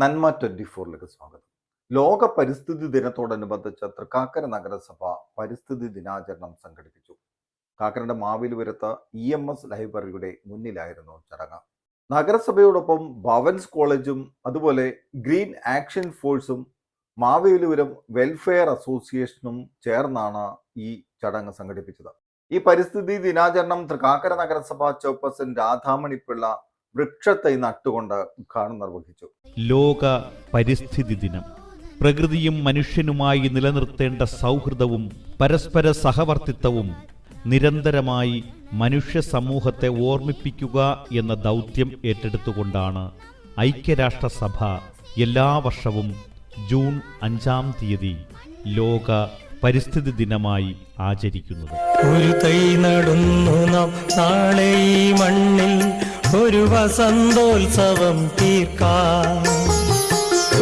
നന്മ ട്വന്റി ഫോറിലേക്ക് സ്വാഗതം. ലോക പരിസ്ഥിതി ദിനത്തോടനുബന്ധിച്ച് തൃക്കാക്കര നഗരസഭ പരിസ്ഥിതി ദിനാചരണം സംഘടിപ്പിച്ചു. കാക്കരയുടെ മാവിലുപുരത്ത് ഇ എം എസ് ലൈബ്രറിയുടെ മുന്നിലായിരുന്നു ചടങ്ങ്. നഗരസഭയോടൊപ്പം ഭവൻസ് കോളേജും അതുപോലെ ഗ്രീൻ ആക്ഷൻ ഫോഴ്സും മാവേലിപുരം വെൽഫെയർ അസോസിയേഷനും ചേർന്നാണ് ഈ ചടങ്ങ് സംഘടിപ്പിച്ചത്. ഈ പരിസ്ഥിതി ദിനാചരണം തൃക്കാക്കര നഗരസഭ ചെയർപേഴ്സൺ രാധാമണി പിള്ള വൃക്ഷത്തൈ നട്ടുകൊണ്ട് ഉദ്ഘാടനം നിർവഹിച്ചു. ലോക പരിസ്ഥിതി ദിനം. പ്രകൃതിയും മനുഷ്യനുമായി നിലനിർത്തേണ്ട സൗഹൃദവും പരസ്പര സഹവർത്തിത്വവും നിരന്തരമായി മനുഷ്യ സമൂഹത്തെ ഓർമ്മിപ്പിക്കുക എന്ന ദൗത്യം ഏറ്റെടുത്തുകൊണ്ടാണ് ഐക്യരാഷ്ട്രസഭ എല്ലാ വർഷവും ജൂൺ അഞ്ചാം തീയതി ലോക പരിസ്ഥിതി ദിനമായി ആചരിക്കുന്നത്. ഒരു തൈ നടുന്നു നാം. നാളെ ഈ മണ്ണിൽ ഒരു വസന്തോത്സവം തീർക്കാം.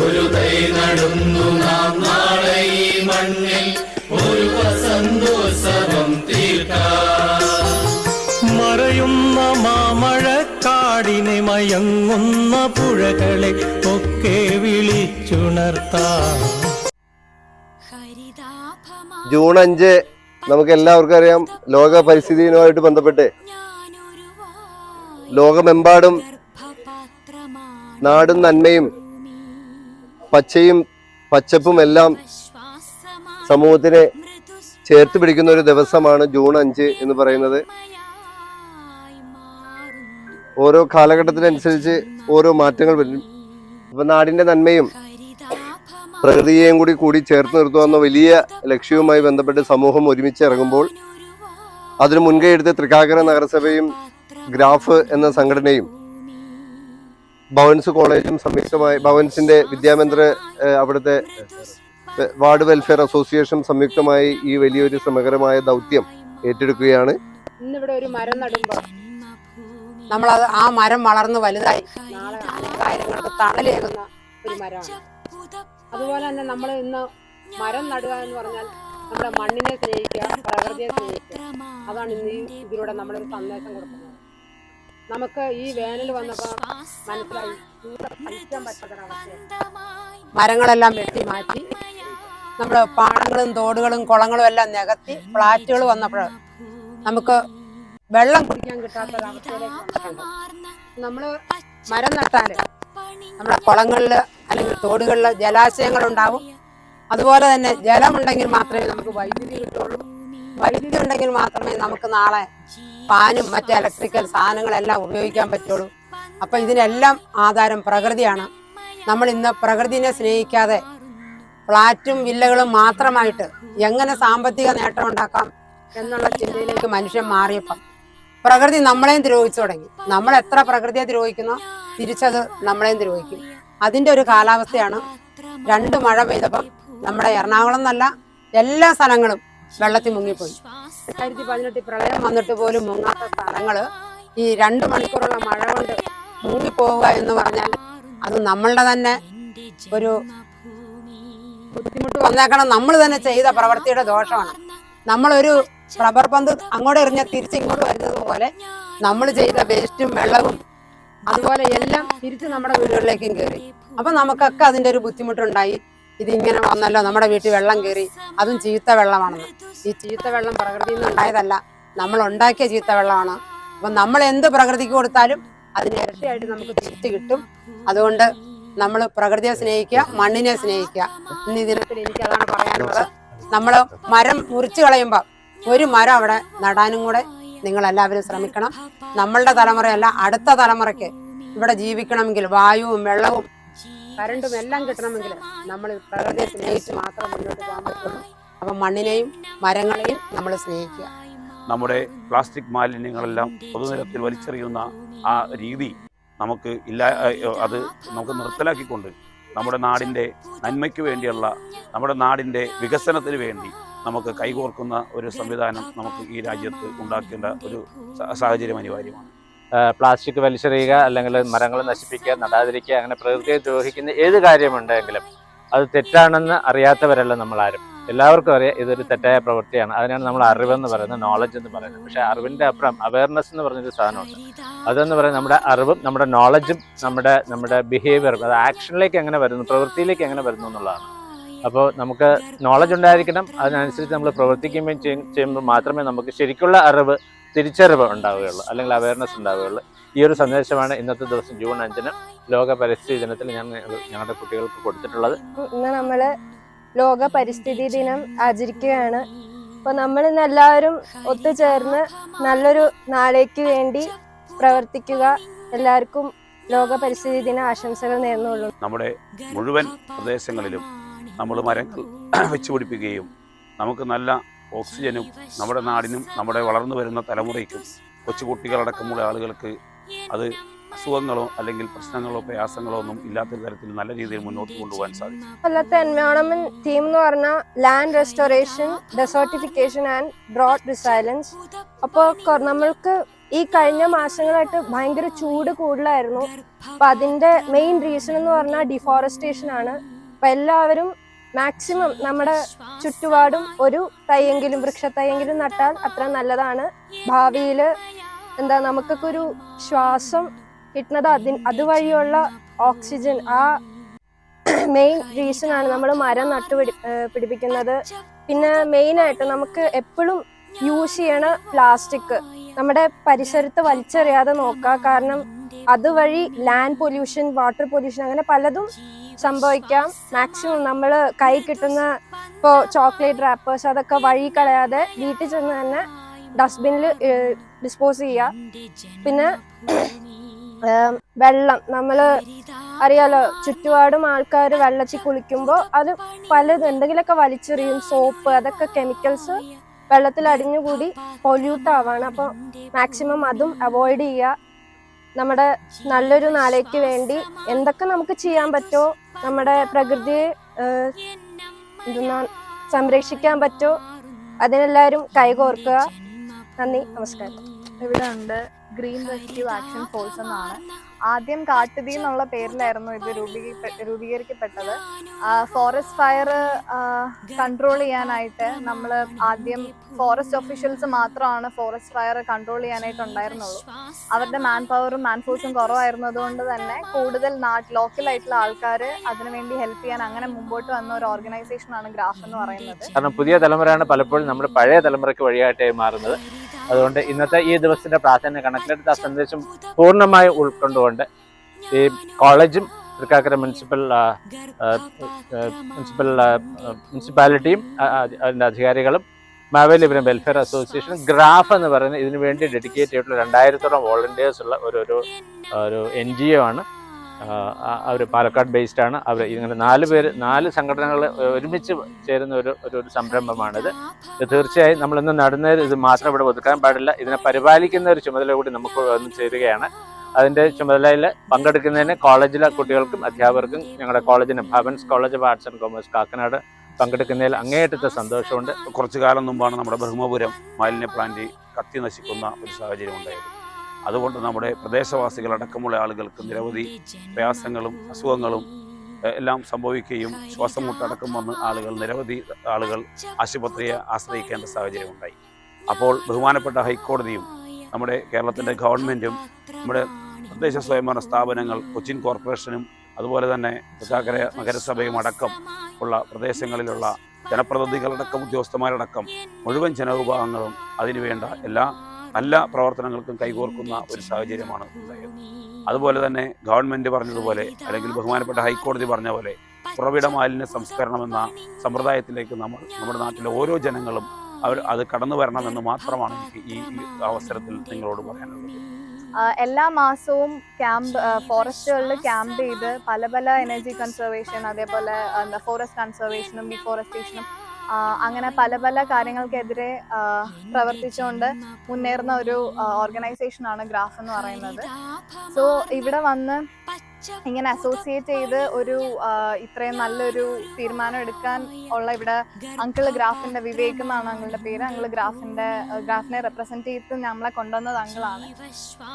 ഒരു തൈ നടുന്നു നാം. നാളെ ഈ മണ്ണിൽ ഒരു വസന്തോത്സവം തീർക്കാം. മറയുന്ന മാമഴക്കാടിനെ മയങ്ങുന്ന പുഴകളെ ഒക്കെ വിളിച്ചുണർത്താം. ജൂൺ അഞ്ച് നമുക്ക് എല്ലാവർക്കും അറിയാം. ലോക പരിസ്ഥിതി ദിനവുമായിട്ട് ബന്ധപ്പെട്ട് ലോകമെമ്പാടും നാടും നന്മയും പച്ചയും പച്ചപ്പും എല്ലാം സമൂഹത്തിനെ ചേർത്ത് പിടിക്കുന്ന ഒരു ദിവസമാണ് ജൂൺ അഞ്ച് എന്ന് പറയുന്നത്. ഓരോ കാലഘട്ടത്തിനനുസരിച്ച് ഓരോ മാറ്റങ്ങൾ വരും. ഇപ്പം നാടിന്റെ നന്മയും പ്രകൃതിയെയും കൂടി കൂടി ചേർത്ത് നിർത്തുക എന്ന വലിയ ലക്ഷ്യവുമായി ബന്ധപ്പെട്ട് സമൂഹം ഒരുമിച്ച് ഇറങ്ങുമ്പോൾ അതിന് മുൻകൈ എടുത്ത് തൃക്കാക്കര നഗരസഭയും ഗ്രാഫ് എന്ന സംഘടനയും ഭവൻസ് കോളേജും സംയുക്തമായി ഭവൻസിന്റെ വിദ്യാമന്ത്ര അവിടുത്തെ വാർഡ് വെൽഫെയർ അസോസിയേഷൻ സംയുക്തമായി ഈ വലിയൊരു ശ്രമകരമായ ദൗത്യം ഏറ്റെടുക്കുകയാണ്. ഇന്നിവിടെ ഒരു മരം നടുമ്പോൾ നമ്മളത് ആ മരം വളർന്ന് വലുതായി. നാളെ കാര്യങ്ങൾക്ക് തണലേകുന്ന ഒരു മരമാണ്. അതുപോലെ തന്നെ നമ്മൾ ഇന്ന് മരം നടുക എന്ന് പറഞ്ഞാൽ നമ്മുടെ മണ്ണിനെ സ്നേഹിക്കുക പ്രകൃതിയെ സ്നേഹിക്കുക. അതാണ് ഇന്ന് ഇതിലൂടെ നമ്മളൊരു സന്ദേശം കൊടുക്കുന്നത്. നമുക്ക് ഈ വേനൽ വന്നപ്പോൾ മനസ്സിലായി മരങ്ങളെല്ലാം വെട്ടി മാറ്റി നമ്മുടെ പാടങ്ങളും തോടുകളും കുളങ്ങളും എല്ലാം നികത്തി ഫ്ലാറ്റുകൾ വന്നപ്പോൾ നമുക്ക് വെള്ളം കുടിക്കാൻ കിട്ടാത്തൊരവസ്ഥയിലേക്ക് നമ്മൾ മരം നട്ടാൽ നമ്മുടെ കുളങ്ങളിൽ അല്ലെങ്കിൽ തോടുകളിൽ ജലാശയങ്ങൾ ഉണ്ടാവും അതുപോലെ തന്നെ ജലമുണ്ടെങ്കിൽ മാത്രമേ നമുക്ക് വൈദ്യുതി കിട്ടുള്ളൂ. വൈദ്യുതി ഉണ്ടെങ്കിൽ മാത്രമേ നമുക്ക് നാളെ പാനും മറ്റ് ഇലക്ട്രിക്കൽ സാധനങ്ങളെല്ലാം ഉപയോഗിക്കാൻ പറ്റുള്ളൂ. അപ്പൊ ഇതിനെല്ലാം ആധാരം പ്രകൃതിയാണ്. നമ്മൾ ഇന്ന് പ്രകൃതിനെ സ്നേഹിക്കാതെ ഫ്ലാറ്റും വില്ലകളും മാത്രമായിട്ട് എങ്ങനെ സാമ്പത്തിക നേട്ടം ഉണ്ടാക്കാം എന്നുള്ള ചിന്തയിലേക്ക് മനുഷ്യൻ മാറിയപ്പം പ്രകൃതി നമ്മളെയും ദ്രോഹിച്ചു തുടങ്ങി. നമ്മൾ എത്ര പ്രകൃതിയെ ദ്രോഹിക്കുന്നോ? തിരിച്ചത് നമ്മളെയും ദ്രോഹിക്കും. അതിന്റെ ഒരു കാലാവസ്ഥയാണ് രണ്ട് മഴ പെയ്തപ്പം നമ്മുടെ എറണാകുളം എന്നല്ല എല്ലാ സ്ഥലങ്ങളും വെള്ളത്തിൽ മുങ്ങിപ്പോയി. രണ്ടായിരത്തി പതിനെട്ടിൽ പ്രളയം വന്നിട്ട് പോലും മുങ്ങാത്ത സ്ഥലങ്ങൾ ഈ രണ്ട് മണിക്കൂറുള്ള മഴ കൊണ്ട് മുങ്ങിപ്പോവുക എന്ന് പറഞ്ഞാൽ അത് നമ്മളുടെ തന്നെ ഒരു ബുദ്ധിമുട്ട് വന്നേക്കണം. നമ്മൾ തന്നെ ചെയ്ത പ്രവൃത്തിയുടെ ദോഷമാണ്. നമ്മളൊരു റബ്ബർ പന്ത് അങ്ങോട്ട് എറിഞ്ഞ തിരിച്ച് ഇങ്ങോട്ട് വരുന്നത് പോലെ നമ്മൾ ചെയ്ത വേസ്റ്റും വെള്ളവും അതുപോലെ എല്ലാം തിരിച്ച് നമ്മുടെ വീടുകളിലേക്കും കയറി അപ്പൊ നമുക്കൊക്കെ അതിന്റെ ഒരു ബുദ്ധിമുട്ടുണ്ടായി. ഇതിങ്ങനെ വന്നല്ലോ നമ്മുടെ വീട്ടിൽ വെള്ളം കയറി അതും ചീത്ത വെള്ളമാണെന്ന്. ഈ ചീത്ത വെള്ളം പ്രകൃതിയിൽ നിന്ന് ഉണ്ടായതല്ല. നമ്മൾ ഉണ്ടാക്കിയ ചീത്ത വെള്ളമാണ്. അപ്പൊ നമ്മൾ എന്ത് പ്രകൃതിക്ക് കൊടുത്താലും അതിന് ഇരട്ടിയായിട്ട് നമുക്ക് തിരിച്ച് കിട്ടും. അതുകൊണ്ട് നമ്മൾ പ്രകൃതിയെ സ്നേഹിക്കുക മണ്ണിനെ സ്നേഹിക്കുക. ഇന്ന് ഈ ദിനത്തിൽ എനിക്ക് അതാണ് പറയാനുള്ളത്. നമ്മൾ മരം മുറിച്ചു കളയുമ്പോൾ ഒരു മരം അവിടെ നടാനും കൂടെ നിങ്ങൾ എല്ലാവരും ശ്രമിക്കണം. നമ്മളുടെ തലമുറയല്ല അടുത്ത തലമുറയ്ക്ക് ഇവിടെ ജീവിക്കണമെങ്കിൽ വായുവും വെള്ളവും കരണ്ടും എല്ലാം കിട്ടണമെങ്കിൽ നമ്മൾ പ്രകൃതിയെ സ്നേഹിച്ച് മാത്രം മുന്നോട്ട് പോകാൻ പറ്റുള്ളൂ. അപ്പം മണ്ണിനെയും മരങ്ങളെയും നമ്മൾ സ്നേഹിക്കുക. നമ്മുടെ പ്ലാസ്റ്റിക് മാലിന്യങ്ങളെല്ലാം പൊതുനിരത്തിൽ വലിച്ചെറിയുന്ന ആ രീതി നമുക്ക് ഇല്ല അത് നമുക്ക് നിർത്തലാക്കിക്കൊണ്ട് നമ്മുടെ നാടിന്റെ നന്മയ്ക്ക് വേണ്ടിയുള്ള നമ്മുടെ നാടിന്റെ വികസനത്തിന് വേണ്ടി നമുക്ക് കൈകോർക്കുന്ന ഒരു സംവിധാനം നമുക്ക് ഈ രാജ്യത്ത് ഉണ്ടാക്കേണ്ട ഒരു സാഹചര്യം അനിവാര്യമാണ്. പ്ലാസ്റ്റിക് വലിച്ചെറിയുക അല്ലെങ്കിൽ മരങ്ങൾ നശിപ്പിക്കുക നടാതിരിക്കുക അങ്ങനെ പ്രകൃതിയെ ദ്രോഹിക്കുന്ന ഏത് കാര്യമുണ്ടെങ്കിലും അത് തെറ്റാണെന്ന് അറിയാത്തവരല്ല നമ്മളാരും. എല്ലാവർക്കും അറിയാം ഇതൊരു തെറ്റായ പ്രവൃത്തിയാണ്. അതിനാണ് നമ്മൾ അറിവെന്ന് പറയുന്നത് നോളജ് എന്ന് പറയുന്നത്. പക്ഷേ അറിവിന്റെ അപ്പുറം അവയർനെസ് എന്ന് പറഞ്ഞൊരു സാധനമുണ്ട്. അതെന്ന് പറയുന്നത് നമ്മുടെ അറിവും നമ്മുടെ നോളജും നമ്മുടെ നമ്മുടെ ബിഹേവിയറും അത് ആക്ഷനിലേക്ക് എങ്ങനെ വരുന്നു പ്രവൃത്തിയിലേക്ക് എങ്ങനെ വരുന്നു എന്നുള്ളതാണ്. അപ്പോൾ നമുക്ക് നോളജ് ഉണ്ടായിരിക്കണം. അതിനനുസരിച്ച് നമ്മൾ പ്രവർത്തിക്കുകയും ചെയ്യുമ്പോൾ മാത്രമേ നമുക്ക് ശരിക്കുള്ള അറിവ് തിരിച്ചറിവ് ഉണ്ടാവുകയുള്ളൂ. അല്ലെങ്കിൽ അവയർനെസ് ഉണ്ടാവുകയുള്ളൂ. ഈ ഒരു സന്ദേശമാണ് ഇന്നത്തെ ദിവസം ജൂൺ അഞ്ചിന് ലോക പരിസ്ഥിതി ദിനത്തിൽ ഞാൻ ഞങ്ങളുടെ കുട്ടികൾക്ക് കൊടുത്തിട്ടുള്ളത്. ഇന്ന് നമ്മൾ ലോക പരിസ്ഥിതി ദിനം ആചരിക്കുകയാണ്. അപ്പോൾ നമ്മൾ ഇന്ന് എല്ലാവരും ഒത്തുചേർന്ന് നല്ലൊരു നാളേക്ക് വേണ്ടി പ്രവർത്തിക്കുക. എല്ലാവർക്കും ലോക പരിസ്ഥിതി ദിന ആശംസകൾ നേർന്നുള്ളൂ നമ്മുടെ മുഴുവൻ പ്രദേശങ്ങളിലും നമ്മൾ മരങ്ങൾ വെച്ചുപിടിപ്പിക്കുകയും നമുക്ക് നല്ല ഓക്സിജനും നമ്മുടെ നാടിനും നമ്മുടെ വളർന്നു വരുന്ന തലമുറയ്ക്കും കൊച്ചുകുട്ടികളടക്കമുള്ള ആളുകൾക്ക് അത് അസുഖങ്ങളോ അല്ലെങ്കിൽ പ്രശ്നങ്ങളോ പ്രയാസങ്ങളോ ഒന്നും ഇല്ലാത്ത തരത്തിൽ നല്ല രീതിയിൽ മുന്നോട്ട് കൊണ്ടുപോകാൻ സാധിക്കും. കൊല്ലത്തെ എൻവയോൺമെന്റ് തീം എന്ന് പറഞ്ഞാൽ land restoration desertification and drought resilience അപ്പോൾ നമ്മൾക്ക് ഈ കഴിഞ്ഞ മാസങ്ങളായിട്ട് ഭയങ്കര ചൂട് കൂടുതലായിരുന്നു. അപ്പൊ അതിന്റെ മെയിൻ റീസൺ എന്ന് പറഞ്ഞാൽ ഡിഫോറസ്റ്റേഷൻ ആണ്. അപ്പൊ എല്ലാവരും മാക്സിമം നമ്മുടെ ചുറ്റുപാടും ഒരു തൈയെങ്കിലും വൃക്ഷത്തൈയെങ്കിലും നട്ടാൽ അത്ര നല്ലതാണ്. ഭാവിയിൽ എന്താ നമുക്കൊക്കെ ഒരു ശ്വാസം കിട്ടുന്നത് അതി അതുവഴിയുള്ള ഓക്സിജൻ ആ മെയിൻ റീസൺ ആണ് നമ്മൾ മരം നട്ടുപിടി പിടി പിടിപ്പിക്കുന്നത്. പിന്നെ മെയിനായിട്ട് നമുക്ക് എപ്പോഴും യൂസ് ചെയ്യണ പ്ലാസ്റ്റിക്. നമ്മുടെ പരിസരത്ത് വലിച്ചെറിയാതെ നോക്കുക കാരണം അതുവഴി ലാൻഡ് പൊല്യൂഷൻ വാട്ടർ പൊല്യൂഷൻ അങ്ങനെ പലതും സംഭവിക്കാം. മാക്സിമം നമ്മൾ കൈ കിട്ടുന്ന ഇപ്പോൾ ചോക്ലേറ്റ് റാപ്പേഴ്സ് അതൊക്കെ വഴി കളയാതെ വീട്ടിൽ ചെന്ന് തന്നെ ഡസ്റ്റ്ബിനിൽ ഡിസ്പോസ് ചെയ്യുക പിന്നെ വെള്ളം. നമ്മൾ അറിയാലോ ചുറ്റുപാടും ആൾക്കാർ വെള്ളത്തിൽ കുളിക്കുമ്പോൾ അത് പലത് എന്തെങ്കിലുമൊക്കെ വലിച്ചെറിയും സോപ്പ് അതൊക്കെ കെമിക്കൽസ് വെള്ളത്തിൽ അടിഞ്ഞുകൂടി പൊല്യൂട്ട് ആവാണ്. അപ്പോൾ മാക്സിമം അതും അവോയ്ഡ് ചെയ്യുക നമ്മുടെ നല്ലൊരു നാളേക്ക് വേണ്ടി എന്തൊക്കെ നമുക്ക് ചെയ്യാൻ പറ്റുമോ നമ്മുടെ പ്രകൃതിയെ സംരക്ഷിക്കാൻ പറ്റുമോ അതിനെല്ലാവരും കൈകോർക്കുക. നന്ദി നമസ്കാരം. ഇവിടെ ഉണ്ട് ഗ്രീൻ റെസ്ക്യൂ ആക്ഷൻ ഫോഴ്സ് എന്നാണ്. ആദ്യം കാട്ടുതീ എന്നുള്ള പേരിലായിരുന്നു ഇത് രൂപീകരിക്കപ്പെട്ടത്. ഫോറസ്റ്റ് ഫയർ കൺട്രോൾ ചെയ്യാനായിട്ട് നമ്മൾ ആദ്യം ഫോറസ്റ്റ് ഒഫീഷ്യൽസ് മാത്രമാണ് ഫോറസ്റ്റ് ഫയർ കൺട്രോൾ ചെയ്യാനായിട്ട് ഉണ്ടായിരുന്നുള്ളൂ. അവരുടെ മാൻ പവറും മാൻ ഫോഴ്സും കുറവായിരുന്നതുകൊണ്ട് തന്നെ കൂടുതൽ നാട്ട് ലോക്കലായിട്ടുള്ള ആൾക്കാർ അതിനുവേണ്ടി ഹെൽപ്പ് ചെയ്യാൻ അങ്ങനെ മുമ്പോട്ട് വന്ന ഒരു ഓർഗനൈസേഷനാണ് ഗ്രാഫ് എന്ന് പറയുന്നത്. കാരണം പുതിയ തലമുറയാണ് പലപ്പോഴും നമ്മുടെ പഴയ തലമുറയ്ക്ക് വഴിയായിട്ടായി മാറുന്നത്. അതുകൊണ്ട് ഇന്നത്തെ ഈ ദിവസത്തിന്റെ പ്രാധാന്യം കണക്കിലെടുത്ത് ആ സന്ദേശം പൂർണമായി ഉൾക്കൊണ്ടുകൊണ്ട് ഈ കോളേജും തൃക്കാക്കര മുനിസിപ്പൽ മുനിസിപ്പൽ മുനിസിപ്പാലിറ്റിയും അതിന്റെ അധികാരികളും മാവേലിപുരം വെൽഫെയർ അസോസിയേഷൻ ഗ്രാഫ് എന്ന് പറയുന്ന ഇതിനു വേണ്ടി ഡെഡിക്കേറ്റ് ചെയ്തിട്ടുള്ള രണ്ടായിരത്തോളം വോളണ്ടിയേഴ്സ് ഉള്ള ഒരു ഒരു എൻ ജി ഒ ആണ്. അവർ പാലക്കാട് ബേസ്ഡ് ആണ്. അവർ ഇങ്ങനെ നാല് പേര് നാല് സംഘടനകൾ ഒരുമിച്ച് ചേരുന്ന ഒരു ഒരു സംരംഭമാണിത്. തീർച്ചയായും നമ്മൾ ഇന്ന് നടുന്നതിൽ ഇത് മാത്രം ഇവിടെ ഒതുക്കാൻ പാടില്ല. ഇതിനെ പരിപാലിക്കുന്ന ഒരു ചുമതല കൂടി നമുക്ക് വന്ന് ചേരുകയാണ്. അതിന്റെ ചുമതലയിൽ പങ്കെടുക്കുന്നതിന് കോളേജിലെ കുട്ടികൾക്കും അധ്യാപകർക്കും ഞങ്ങളുടെ കോളേജിന് Bhavans college of arts and commerce Kakkanad പങ്കെടുക്കുന്നതിൽ അങ്ങേയറ്റത്തെ സന്തോഷമുണ്ട്. കുറച്ചു കാലം മുമ്പാണ് നമ്മുടെ ബ്രഹ്മപുരം മാലിന്യ പ്ലാന്റ് കത്തി നശിക്കുന്ന ഒരു സാഹചര്യം ഉണ്ടായത്. അതുകൊണ്ട് നമ്മുടെ പ്രദേശവാസികളടക്കമുള്ള ആളുകൾക്ക് നിരവധി പ്രയാസങ്ങളും അസുഖങ്ങളും എല്ലാം സംഭവിക്കുകയും ശ്വാസം മുട്ടടക്കം വന്ന് ആളുകൾ നിരവധി ആളുകൾ ആശുപത്രിയെ ആശ്രയിക്കേണ്ട സാഹചര്യം ഉണ്ടായി. അപ്പോൾ ബഹുമാനപ്പെട്ട ഹൈക്കോടതിയും നമ്മുടെ കേരളത്തിന്റെ ഗവൺമെന്റും നമ്മുടെ തദ്ദേശ സ്വയംഭരണ സ്ഥാപനങ്ങൾ കൊച്ചിൻ കോർപ്പറേഷനും അതുപോലെ തന്നെ തൃക്കാക്കര നഗരസഭയും അടക്കം ഉള്ള പ്രദേശങ്ങളിലുള്ള ജനപ്രതിനിധികളടക്കം ഉദ്യോഗസ്ഥന്മാരടക്കം മുഴുവൻ ജനവിഭാഗങ്ങളും അതിനുവേണ്ട എല്ലാ നല്ല പ്രവർത്തനങ്ങൾക്കും കൈകോർക്കുന്ന ഒരു സാഹചര്യമാണ് അതുപോലെ തന്നെ ഗവൺമെന്റ് പറഞ്ഞതുപോലെ അല്ലെങ്കിൽ ബഹുമാനപ്പെട്ട ഹൈക്കോടതി പറഞ്ഞ പോലെ ഉറവിട മാലിന്യ സംസ്കരണം എന്ന സമ്പ്രദായത്തിലേക്ക് നമ്മൾ നമ്മുടെ നാട്ടിലെ ഓരോ ജനങ്ങളും അവർ അത് കടന്നു വരണമെന്ന് മാത്രമാണ് എനിക്ക് ഈ അവസരത്തിൽ നിങ്ങളോട് പറയാനുള്ളത്. എല്ലാ മാസവും ക്യാമ്പ് ഫോറസ്റ്റുകളിൽ ക്യാമ്പ് ചെയ്ത് പല പല എനർജി കൺസർവേഷൻ അതേപോലെ എന്താ ഫോറസ്റ്റ് കൺസർവേഷനും ഡിഫോറസ്റ്റേഷനും അങ്ങനെ പല പല കാര്യങ്ങൾക്കെതിരെ പ്രവർത്തിച്ചുകൊണ്ട് മുന്നേറുന്ന ഒരു ഓർഗനൈസേഷൻ ആണ് ഗ്രാഫ് എന്ന് പറയുന്നത്. സോ ഇവിടെ വന്ന് ഇങ്ങനെ അസോസിയേറ്റ് ചെയ്ത് ഒരു ഇത്രയും നല്ലൊരു തീരുമാനം എടുക്കാൻ ഉള്ള ഇവിടെ അങ്കിൾ ഗ്രാഫിന്റെ വിവേക് എന്നാണ് അങ്കിളുടെ പേര്. അങ്കിൾ ഗ്രാഫിന്റെ ഗ്രാഫിനെ റെപ്രസെന്റ് ചെയ്ത് നമ്മളെ കൊണ്ടുവന്നത് അങ്കിളാണ്.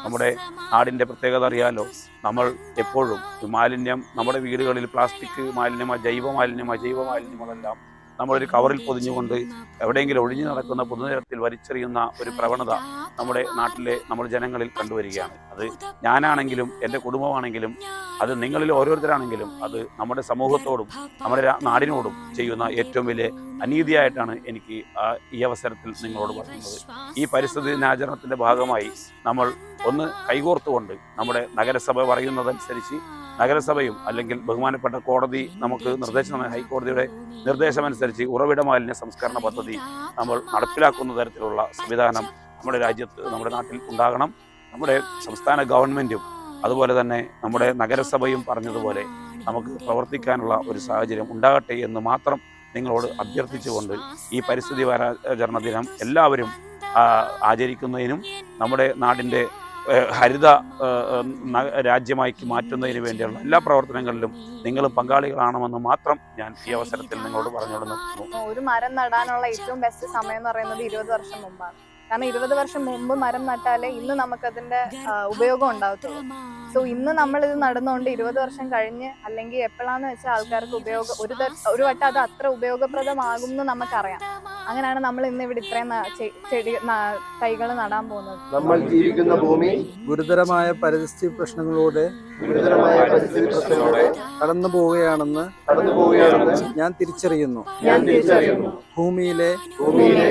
നമ്മുടെ നാടിന്റെ പ്രത്യേകത അറിയാലോ നമ്മൾ എപ്പോഴും മാലിന്യം നമ്മുടെ വീടുകളിൽ പ്ലാസ്റ്റിക് മാലിന്യം ജൈവ മാലിന്യം ജൈവ മാലിന്യങ്ങളെല്ലാം നമ്മളൊരു കവറിൽ പൊതിഞ്ഞുകൊണ്ട് എവിടെയെങ്കിലും ഒഴിഞ്ഞു നടക്കുന്ന പൊതുനിരത്തിൽ വലിച്ചെറിയുന്ന ഒരു പ്രവണത നമ്മുടെ നാട്ടിലെ നമ്മൾ ജനങ്ങളിൽ കണ്ടുവരികയാണ്. അത് ഞാനാണെങ്കിലും എന്റെ കുടുംബമാണെങ്കിലും അത് നിങ്ങളിൽ ഓരോരുത്തരാണെങ്കിലും അത് നമ്മുടെ സമൂഹത്തോടും നമ്മുടെ നാടിനോടും ചെയ്യുന്ന ഏറ്റവും വലിയ അനീതിയായിട്ടാണ് എനിക്ക് ഈ അവസരത്തിൽ നിങ്ങളോട് പറയുന്നത്. ഈ പരിസ്ഥിതി ദിനാചരണത്തിന്റെ ഭാഗമായി നമ്മൾ ഒന്ന് കൈകോർത്തുകൊണ്ട് നമ്മുടെ നഗരസഭ പറയുന്നതനുസരിച്ച് നഗരസഭയും അല്ലെങ്കിൽ ബഹുമാനപ്പെട്ട കോടതി നമുക്ക് നിർദ്ദേശം ഹൈക്കോടതിയുടെ നിർദ്ദേശമനുസരിച്ച് ഉറവിട മാലിന്യ സംസ്കരണ പദ്ധതി നമ്മൾ നടപ്പിലാക്കുന്ന തരത്തിലുള്ള സംവിധാനം നമ്മുടെ രാജ്യത്ത് നമ്മുടെ നാട്ടിൽ ഉണ്ടാകണം. നമ്മുടെ സംസ്ഥാന ഗവൺമെന്റും അതുപോലെ തന്നെ നമ്മുടെ നഗരസഭയും പറഞ്ഞതുപോലെ നമുക്ക് പ്രവർത്തിക്കാനുള്ള ഒരു സാഹചര്യം ഉണ്ടാകട്ടെ എന്ന് മാത്രം നിങ്ങളോട് അഭ്യർത്ഥിച്ചുകൊണ്ട് ഈ പരിസ്ഥിതി വാരാചരണ ദിനം എല്ലാവരും ആചരിക്കുന്നതിനും നമ്മുടെ നാടിന്റെ ഹരിത രാജ്യമാക്കി മാറ്റുന്നതിന് വേണ്ടിയുള്ള എല്ലാ പ്രവർത്തനങ്ങളിലും നിങ്ങൾ പങ്കാളികളാണെന്ന് മാത്രം ഞാൻ ഈ അവസരത്തിൽ നിങ്ങളോട് പറഞ്ഞുകൊണ്ട് ഒരു മരം നടാനുള്ള ഏറ്റവും ബെസ്റ്റ് സമയം എന്ന് പറയുന്നത് ഇരുപത് വർഷം മുമ്പാണ്. കാരണം ഇരുപത് വർഷം മുമ്പ് മരം നട്ടാലേ ഇന്ന് നമുക്കതിന്റെ ഉപയോഗം ഉണ്ടാവത്തുള്ളൂ. സോ ഇന്ന് നമ്മൾ ഇത് നടന്നുകൊണ്ട് ഇരുപത് വർഷം കഴിഞ്ഞ് അല്ലെങ്കിൽ എപ്പോഴാന്ന് വെച്ചാൽ ആൾക്കാർക്ക് ഉപയോഗം ഒരു ഒരു വട്ടം അത് അത്ര ഉപയോഗപ്രദമാകും എന്ന് നമുക്കറിയാം. അങ്ങനെയാണ് നമ്മൾ ഇന്ന് ഇവിടെ ഇത്രയും ന- ചെടി തൈകൾ നടാൻ പോകുന്നത്. നമ്മൾ ജീവിക്കുന്ന ഭൂമി ഗുരുതരമായ പരിസ്ഥിതി പ്രശ്നങ്ങളോടെ ഗുരുതരമായ പരിസ്ഥിതി പ്രശ്നങ്ങളോടെ കടന്നു പോവുകയാണെന്ന് കടന്നു പോവുകയാണെന്ന് ഞാൻ തിരിച്ചറിയുന്നു. ഞാൻ തിരിച്ചറിയുന്നു. ഭൂമിയിലെ ഭൂമിയിലെ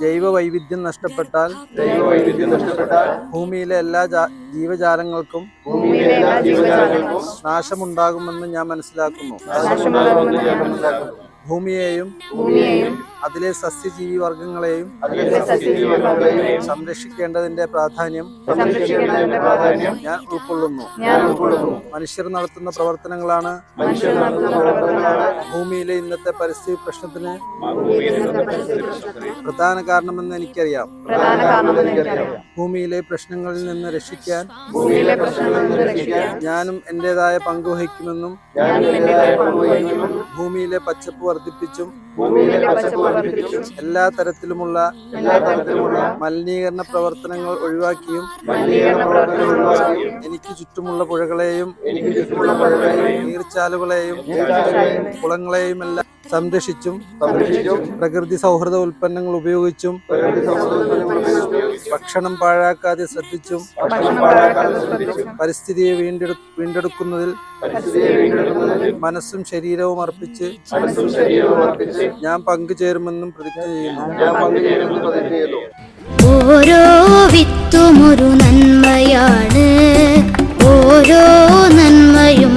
ജൈവ വൈവിധ്യം നഷ്ടപ്പെട്ടാൽ ജൈവവൈവിധ്യം നഷ്ടപ്പെട്ടാൽ ഭൂമിയിലെ എല്ലാ ജീവജാലങ്ങൾക്കും ഭൂമിയിലെ എല്ലാ ജീവജാലങ്ങൾക്കും നാശമുണ്ടാകുമെന്ന് ഞാൻ മനസ്സിലാക്കുന്നു. ഭൂമിയെയും ഭൂമിയെയും അതിലെ സസ്യജീവി വർഗങ്ങളെയും സംരക്ഷിക്കേണ്ടതിന്റെ പ്രാധാന്യം ഞാൻ ഉൾക്കൊള്ളുന്നു. മനുഷ്യർ നടത്തുന്ന പ്രവർത്തനങ്ങളാണ് ഭൂമിയിലെ ഇന്നത്തെ പരിസ്ഥിതി പ്രശ്നത്തിന് പ്രധാന കാരണമെന്ന് എനിക്കറിയാം. ഭൂമിയിലെ പ്രശ്നങ്ങളിൽ നിന്ന് രക്ഷിക്കാൻ ഞാനും എന്റേതായ പങ്കുവഹിക്കുമെന്നും ഭൂമിയിലെ പച്ചപ്പ് വർദ്ധിപ്പിച്ചും എല്ലാ തരത്തിലുമുള്ള മലിനീകരണ പ്രവർത്തനങ്ങൾ ഒഴിവാക്കിയും എനിക്ക് ചുറ്റുമുള്ള പുഴകളെയും നീർച്ചാലുകളെയും കുളങ്ങളെയും എല്ലാം സംരക്ഷിച്ചും പ്രകൃതി സൗഹൃദ ഉൽപ്പന്നങ്ങൾ ഉപയോഗിച്ചും ഭക്ഷണം പാഴാക്കാതെ ശ്രദ്ധിച്ചും പരിസ്ഥിതിയെ വീണ്ടെടുക്കുന്നതിൽ മനസ്സും ശരീരവും അർപ്പിച്ച് മനസ്സും ശരീരവും അർപ്പിച്ച് ഞാൻ പങ്കുചേരുമെന്നും പ്രതിജ്ഞ ചെയ്യുന്നു. ഞാൻ പങ്കുചേരുമെന്ന് പ്രതിജ്ഞ ചെയ്യുന്നു. ഓരോ വിത്തുമൊരു നന്മയാണ്. ഓരോ നന്മയും